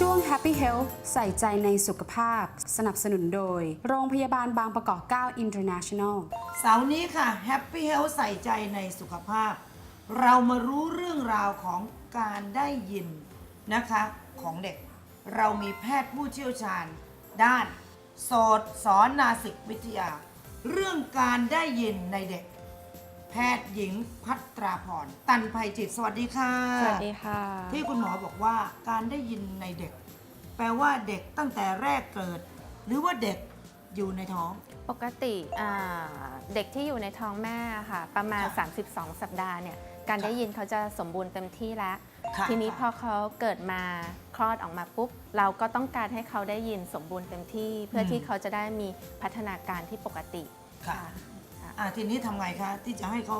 ช่วง Happy Health ใส่ใจในสุขภาพ สนับสนุนโดย โรงพยาบาลบางประกอบ 9 International เสาร์นี้ค่ะ Happy Health ใส่ใจในสุขภาพ เรามารู้เรื่องราวของการได้ยินนะคะของเด็ก เรามีแพทย์ผู้เชี่ยวชาญ ด้าน โสตสอนนาสิกวิทยา เรื่องการได้ยินในเด็ก แพทย์หญิงพัตราพรตันภัยจิต สวัสดีค่ะ สวัสดีค่ะ ที่คุณหมอบอกว่าการได้ยินในเด็ก แปลว่าเด็กตั้งแต่แรกเกิด หรือว่าเด็กอยู่ในท้อง ปกติอ่าเด็กที่อยู่ในท้องแม่ค่ะ ประมาณ ค่ะ32 สัปดาห์เนี่ยการค่ะได้ยินเขาจะสมบูรณ์เต็มที่แล้ว ค่ะทีนี้พอเขาเกิดมาคลอดออกมาปุ๊บ เราก็ต้องการให้เขาได้ยินสมบูรณ์เต็มที่ เพื่ออม ที่เขาจะได้มีพัฒนาการที่ปกติ ค่ะค่ะ อ่าทีนี้ทำไงคะที่จะให้เขา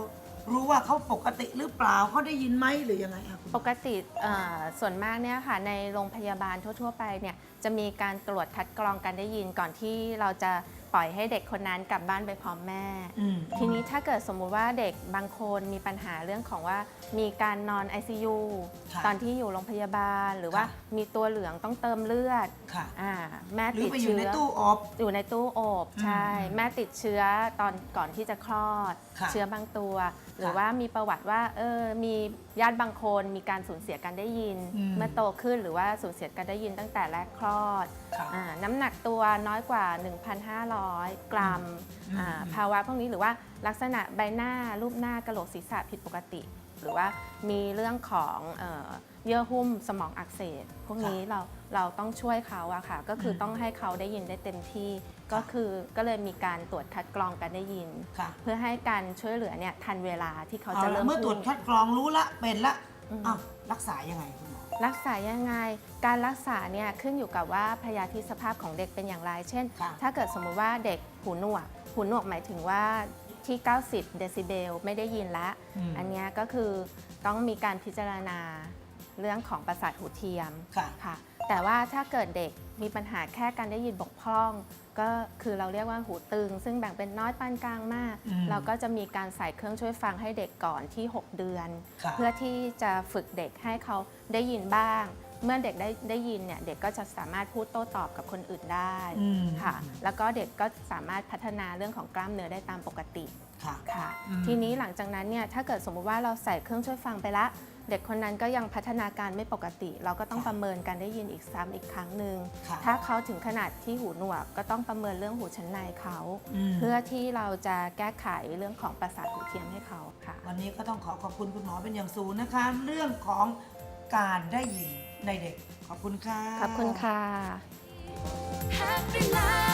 รู้ว่าเขาปกติหรือเปล่าเขาได้ยินไหมหรือยังไงอะคุณปกติเอ่อส่วนมากเนี่ยค่ะในโรงพยาบาลทั่ว ๆ ไปเนี่ยจะมีการตรวจคัดกรองการได้ยินก่อนที่เราจะ ปล่อยให้เด็กคนนั้นกลับบ้านไปพร้อมแม่อืมทีนี้ถ้าเกิดสมมุติว่าเด็กบางคนมีปัญหาเรื่องของว่ามีการนอน ICU ค่ะตอนที่อยู่โรงพยาบาล หรือว่าค่ะ มีตัวเหลืองต้องเติมเลือดค่ะอ่าแม่หรือติดไปอยู่เชื้ในอ ตู้อบ อยู่ในตู้อบอืมใช่อืมแม่ติดเชื้อตอนก่อนที่จะคลอด ค่ะเชื้อบางตัว หรือค่ะว่ามีประวัติว่าเออมีญาติบางคนมีการสูญเสียการได้ยิน อืม เมื่อโตขึ้นหรือว่าสูญเสียการได้ยินตั้งแต่แรกคลอดค่ะอ่าน้ำหนักตัวน้อยกว่า1,500 กรัมอืมอ่าอืมภาวะพวกนี้หรือว่าลักษณะใบหน้ารูปหน้ากระโหลกศีรษะผิดปกติ หรือว่ามีเรื่องของเอ่อเยื่อหุ้มสมองอักเสบพวกนี้เราเราต้องช่วยเขาอะค่ะ ก็คืออมต้องให้เขาได้ยินได้เต็มที่ ก็คือก็เลยมีการตรวจคัดกรองการได้ยิน ค่ะเพื่อให้การช่วยเหลือเนี่ยทันเวลาที่เขาเอาจะละเริ่มเมื่อตรวจพูด คัดกรองรู้ละเป็นละอืม อ้าวรักษายังไงคุณหมอ รักษายังไง การรักษาเนี่ยขึ้นอยู่กับว่าพยาธิสภาพของเด็กเป็นอย่างไร เช่น ค่ะ ถ้าเกิดสมมุติว่าเด็กหูหนวก หูหนวกหมายถึงว่าที่ 90 เดซิเบลไม่ได้ยินละ อืม อันเนี้ยก็คือต้องมีการพิจารณาเรื่องของประสาทหูเทียมค่ะ ค่ะ แต่ว่าถ้าเกิดเด็กมีปัญหาแค่การได้ยินบกพร่อง ก็คือเราเรียกว่าหูตึง ซึ่งแบ่งเป็นน้อยปานกลางมากอืมเราก็จะมีการใส่เครื่องช่วยฟังให้เด็กก่อนที่ 6 เดือนค่ะเพื่อที่จะฝึกเด็กให้เขาได้ยินบ้าง เมื่อเด็กได้ได้ยินเนี่ยเด็กก็จะสามารถพูดโต้ตอบกับคนอื่นได้อืม ค่ะ แล้วก็เด็กก็สามารถพัฒนาเรื่องของกล้ามเนื้อได้ตามปกติ ค่ะ ค่ะอืม ทีนี้หลังจากนั้นเนี่ยถ้าเกิดสมมุติว่าเราใส่เครื่องช่วยฟังไปละ เด็กคนนั้นก็ยังพัฒนาการไม่ปกติ เราก็ต้องประเมินการได้ยินอีกซ้ำอีกครั้งหนึ่งค่ะถ้าเขาถึงขนาดที่หูหนวกก็ต้องประเมินเรื่องหูชั้นในเขา มเพื่อที่เราจะแก้ไขเรื่องของประสาทหูเทียมให้เขาค่ะ วันนี้ก็ต้องขอขอบคุณคุณหมอเป็นอย่างสูงนะคะ เรื่องของการได้ยิน ในเด็กขอบคุณค่ะ ขอบคุณค่ะ Happy life